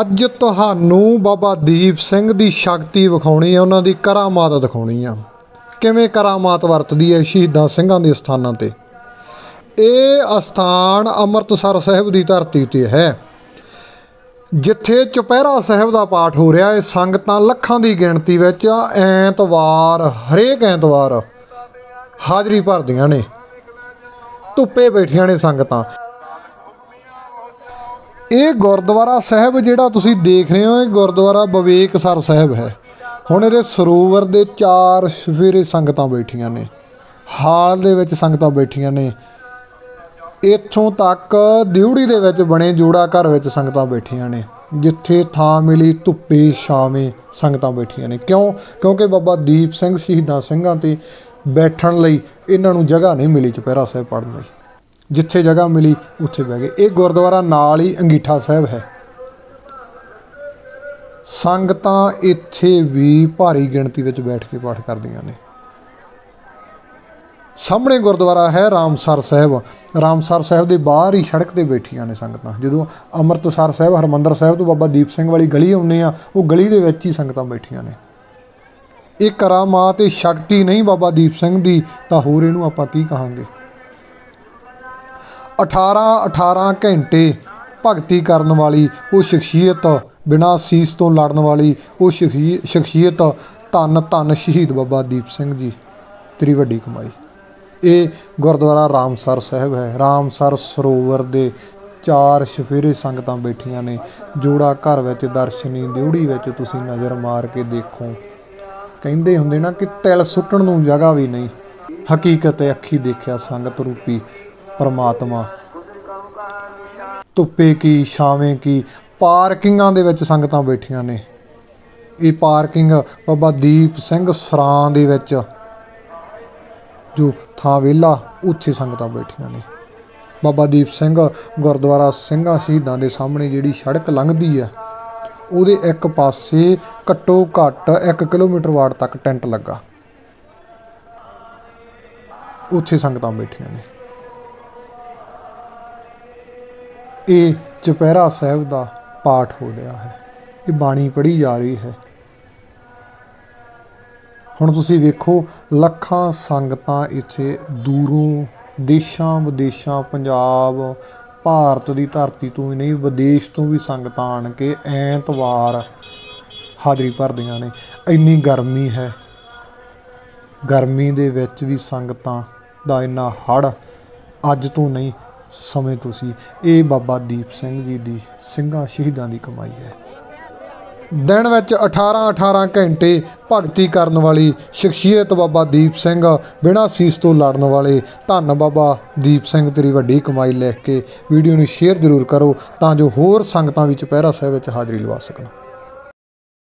ਅੱਜ ਤੁਹਾਨੂੰ ਬਾਬਾ ਦੀਪ ਸਿੰਘ ਦੀ ਸ਼ਕਤੀ ਵਿਖਾਉਣੀ ਹੈ, ਉਹਨਾਂ ਦੀ ਕਰਾਮਾਤ ਦਿਖਾਉਣੀ ਆ। ਕਿਵੇਂ ਕਰਾਮਾਤ ਵਰਤਦੀ ਹੈ ਸ਼ਹੀਦਾਂ ਸਿੰਘਾਂ ਦੇ ਸਥਾਨਾਂ ਤੇ? ਇਹ ਅਸਥਾਨ ਅੰਮ੍ਰਿਤਸਰ ਸਾਹਿਬ ਦੀ ਧਰਤੀ ਤੇ ਹੈ। ਜਿੱਥੇ ਚੁਪਹਿਰਾ ਸਾਹਿਬ ਦਾ ਪਾਠ ਹੋ ਰਿਹਾ ਹੈ ਸੰਗਤਾਂ ਲੱਖਾਂ ਦੀ ਗਿਣਤੀ ਵਿੱਚ ਐਤਵਾਰ, ਹਰੇਕ ਐਤਵਾਰ ਹਾਜ਼ਰੀ ਭਰਦੀਆਂ ਨੇ। ਧੁੱਪੇ ਬੈਠੀਆਂ ਨੇ ਸੰਗਤਾਂ। ਇਹ ਗੁਰਦੁਆਰਾ ਸਾਹਿਬ ਜਿਹੜਾ ਤੁਸੀਂ ਦੇਖ ਰਹੇ ਹੋ, ਇਹ ਗੁਰਦੁਆਰਾ ਵਿਵੇਕ ਸਰ ਸਾਹਿਬ ਹੈ। ਹੁਣ ਇਹਦੇ ਸਰੋਵਰ ਦੇ ਚਾਰ ਸਵੇਰੇ ਸੰਗਤਾਂ ਬੈਠੀਆਂ ਨੇ। ਹਾਲ ਦੇ ਵਿੱਚ ਸੰਗਤਾਂ ਬੈਠੀਆਂ ਨੇ। ਇੱਥੋਂ ਤੱਕ ਦਿਉੜੀ ਦੇ ਵਿੱਚ ਬਣੇ ਜੋੜਾ ਘਰ ਵਿੱਚ ਸੰਗਤਾਂ ਬੈਠੀਆਂ ਨੇ। ਜਿੱਥੇ ਥਾਂ ਮਿਲੀ ਧੁੱਪੇ ਛਾਵੇਂ ਸੰਗਤਾਂ ਬੈਠੀਆਂ ਨੇ। ਕਿਉਂ? ਕਿਉਂਕਿ ਬਾਬਾ ਦੀਪ ਸਿੰਘ ਸ਼ਹੀਦਾਂ ਸਿੰਘਾਂ ਤੇ ਬੈਠਣ ਲਈ ਇਹਨਾਂ ਨੂੰ ਜਗ੍ਹਾ ਨਹੀਂ ਮਿਲੀ ਚੁਪਹਿਰਾ ਸਾਹਿਬ ਪੜ੍ਹਨ ਲਈ। ਜਿੱਥੇ ਜਗ੍ਹਾ ਮਿਲੀ, ਉੱਥੇ ਬਹਿ ਗਏ। ਇਹ ਗੁਰਦੁਆਰਾ ਨਾਲ ਹੀ ਅੰਗੀਠਾ ਸਾਹਿਬ ਹੈ। ਸੰਗਤਾਂ ਇੱਥੇ ਵੀ ਭਾਰੀ ਗਿਣਤੀ ਵਿੱਚ ਬੈਠ ਕੇ ਪਾਠ ਕਰਦੀਆਂ ਨੇ। ਸਾਹਮਣੇ ਗੁਰਦੁਆਰਾ ਹੈ ਰਾਮਸਰ ਸਾਹਿਬ। ਰਾਮਸਰ ਸਾਹਿਬ ਦੇ ਬਾਹਰ ਹੀ ਸੜਕ ਤੇ ਬੈਠੀਆਂ ਨੇ ਸੰਗਤਾਂ। ਜਦੋਂ ਅੰਮ੍ਰਿਤਸਰ ਸਾਹਿਬ, ਹਰਮੰਦਰ ਸਾਹਿਬ ਤੋਂ ਬਾਬਾ ਦੀਪ ਸਿੰਘ ਵਾਲੀ ਗਲੀ ਆਉਂਦੇ ਆ, ਉਹ ਗਲੀ ਦੇ ਵਿੱਚ ਹੀ ਸੰਗਤਾਂ ਬੈਠੀਆਂ ਨੇ। ਇਹ ਕਰਾਮਾਤ ਇਹ ਸ਼ਕਤੀ ਨਹੀਂ ਬਾਬਾ ਦੀਪ ਸਿੰਘ ਦੀ, ਤਾਂ ਹੋਰ ਇਹਨੂੰ ਆਪਾਂ ਕੀ ਕਹਾਂਗੇ? 18 18 ਘੰਟੇ ਭਗਤੀ ਕਰਨ ਵਾਲੀ ਉਹ ਸ਼ਖਸੀਅਤ, ਬਿਨਾਂ ਸੀਸ ਤੋਂ ਲੜਨ ਵਾਲੀ ਉਹ ਸ਼ਖੀ- ਸ਼ਖਸੀਅਤ ਧੰਨ ਧੰਨ ਸ਼ਹੀਦ ਬਾਬਾ ਦੀਪ ਸਿੰਘ ਜੀ, ਤੇਰੀ ਵੱਡੀ ਕਮਾਈ। ਇਹ ਗੁਰਦੁਆਰਾ ਰਾਮਸਰ ਸਾਹਿਬ ਹੈ। ਰਾਮਸਰ ਸਰੋਵਰ ਦੇ ਚਾਰ ਸ਼ਫੇਰੇ ਸੰਗਤਾਂ ਬੈਠੀਆਂ ਨੇ। ਜੋੜਾ ਘਰ ਵਿੱਚ, ਦਰਸ਼ਨੀ ਦਿਉੜੀ ਵਿੱਚ ਤੁਸੀਂ ਨਜ਼ਰ ਮਾਰ ਕੇ ਦੇਖੋ। ਕਹਿੰਦੇ ਹੁੰਦੇ ਨਾ ਕਿ ਤਿਲ ਸੁੱਟਣ ਨੂੰ ਜਗ੍ਹਾ ਵੀ ਨਹੀਂ। ਹਕੀਕਤ ਅੱਖੀ ਦੇਖਿਆ ਸੰਗਤ ਰੂਪੀ। ਪਰਮਾਤਮਾ। ਧੁੱਪੇ ਕੀ, ਛਾਵੇਂ ਕੀ, ਪਾਰਕਿੰਗਾਂ ਦੇ ਵਿੱਚ ਸੰਗਤਾਂ ਬੈਠੀਆਂ ਨੇ। ਇਹ ਪਾਰਕਿੰਗ ਬਾਬਾ ਦੀਪ ਸਿੰਘ ਸਰਾਂ ਦੇ ਵਿੱਚ, ਜੋ ਥਾਂ ਵਿਹਲਾ, ਉੱਥੇ ਸੰਗਤਾਂ ਬੈਠੀਆਂ ਨੇ। ਬਾਬਾ ਦੀਪ ਸਿੰਘ ਗੁਰਦੁਆਰਾ ਸਿੰਘਾਂ ਸ਼ਹੀਦਾਂ ਦੇ ਸਾਹਮਣੇ ਜਿਹੜੀ ਸੜਕ ਲੰਘਦੀ ਹੈ, ਉਹਦੇ ਇੱਕ ਪਾਸੇ ਘੱਟੋ ਘੱਟ 1 ਕਿਲੋਮੀਟਰ ਵਾਟ ਤੱਕ ਟੈਂਟ ਲੱਗਾ। ਉੱਥੇ ਸੰਗਤਾਂ ਬੈਠੀਆਂ ਨੇ। ਇਹ ਚੁਪਹਿਰਾ ਸਾਹਿਬ ਦਾ ਪਾਠ ਹੋ ਰਿਹਾ ਹੈ। ਇਹ ਬਾਣੀ ਪੜ੍ਹੀ ਜਾ ਰਹੀ ਹੈ। ਹੁਣ ਤੁਸੀਂ ਵੇਖੋ, ਲੱਖਾਂ ਸੰਗਤਾਂ ਇੱਥੇ ਦੂਰੋਂ, ਦੇਸ਼ਾਂ ਵਿਦੇਸ਼ਾਂ, ਪੰਜਾਬ, ਭਾਰਤ ਦੀ ਧਰਤੀ ਤੋਂ ਹੀ ਨਹੀਂ, ਵਿਦੇਸ਼ ਤੋਂ ਵੀ ਸੰਗਤਾਂ ਆਣ ਕੇ ਐਤਵਾਰ ਹਾਜ਼ਰੀ ਭਰਦੀਆਂ ਨੇ। ਇੰਨੀ ਗਰਮੀ ਹੈ। ਗਰਮੀ ਦੇ ਵਿੱਚ ਵੀ ਸੰਗਤਾਂ ਦਾ ਇੰਨਾ ਹੜ ਅੱਜ ਤੋਂ ਨਹੀਂ ਸਮੇਂ ਤੋਂ ਸੀ। ਇਹ ਬਾਬਾ ਦੀਪ ਸਿੰਘ ਜੀ ਦੀ ਸਿੰਘਾਂ ਸ਼ਹੀਦਾਂ ਦੀ ਕਮਾਈ ਹੈ। ਦਿਨ ਵਿੱਚ 18 18 ਘੰਟੇ ਭਗਤੀ ਕਰਨ ਵਾਲੀ ਸ਼ਖਸੀਅਤ ਬਾਬਾ ਦੀਪ ਸਿੰਘ ਬਿਨਾਂ ਸੀਸ ਤੋਂ ਲੜਨ ਵਾਲੇ ਧੰਨ ਬਾਬਾ ਦੀਪ ਸਿੰਘ ਤੇਰੀ ਵੱਡੀ ਕਮਾਈ ਲਿਖ ਕੇ ਵੀਡੀਓ ਨੂੰ ਸ਼ੇਅਰ ਜ਼ਰੂਰ ਕਰੋ ਤਾਂ ਜੋ ਹੋਰ ਸੰਗਤਾਂ ਵਿੱਚ ਪਹਿਰਾ ਸਾਹਿਬ ਵਿੱਚ ਹਾਜ਼ਰੀ ਲਵਾ ਸਕਣ।